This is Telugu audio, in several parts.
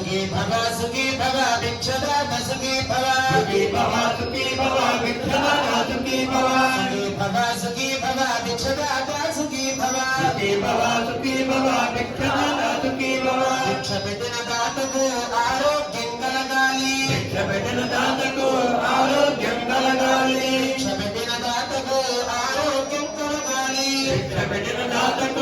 సుఖీ భవ సుఖీ భవ భిక్షదాత సుఖీ భవ. సుఖీ భవ సుఖీ భవ భిక్షదాత సుఖీ భవ. సుఖీ భవ సుఖీ భవ భిక్షదాత సుఖీ భవ. సుఖీ భవ సుఖీ భవ భిక్షదాత సుఖీ భవ. భిక్ష పెట్టిన దాతకు ఆరోగ్యం కలగాలి. భిక్ష దాతకు ఆరోగ్యం కలగాలి. భిక్ష దాతకు ఆరోగ్యం కలగాలి. భిక్ష దాతకు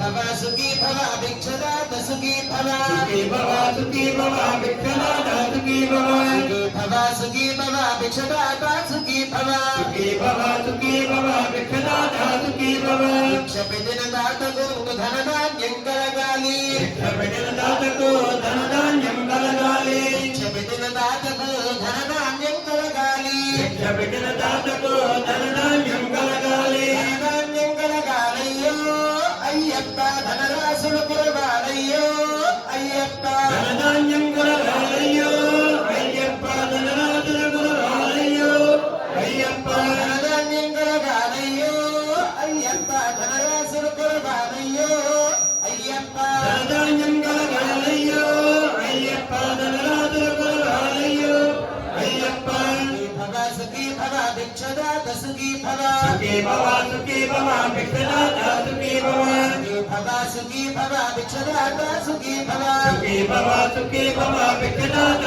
భవ సుఖీ భవ భిక్షదాత సుఖీ భవ భవ సుఖీ భవ విఠలాద సుఖీ భవ భవ సుఖీ భవ భిక్షదాత సుఖీ భవ భవ సుఖీ భవ విఠలాద సుఖీ భవ భిక్ష పెట్టిన దాతకు ధనధాన్యం కలగాలి పెట్టిన దాతకు ధనధాన్యం కలగాలి భిక్ష పెట్టిన దాతకు ధనధాన్యం కలగాలి పెట్టిన దాతకు ధనధాన్యం అయ్యప్ప ధనరాశులు కురవాలయ్యో అయ్యప్ప. ధనధాన్యం కలగాలయ్యో అయ్యప్ప ధనరాజుల కలగాలయ్యో అయ్యప్ప. ధనధాన్యం కలగాలయ్యో అయ్యప్ప ధనరాశులు కురవాలయ్యో అయ్యప్ప. ధనధాన్యం కలగాలయ్యో అయ్యప్ప ధనరాజుల కలగాలయ్యో అయ్యప్ప. సుఖీ భవ భిక్షదాత సుఖీ భవ. సుఖీ భవ సుఖీ భవ భిక్షదాత సుఖీ భవ సుఖీ భవ. సుఖీ భవ విఠలాద సుఖీ భవ భిక్షదాత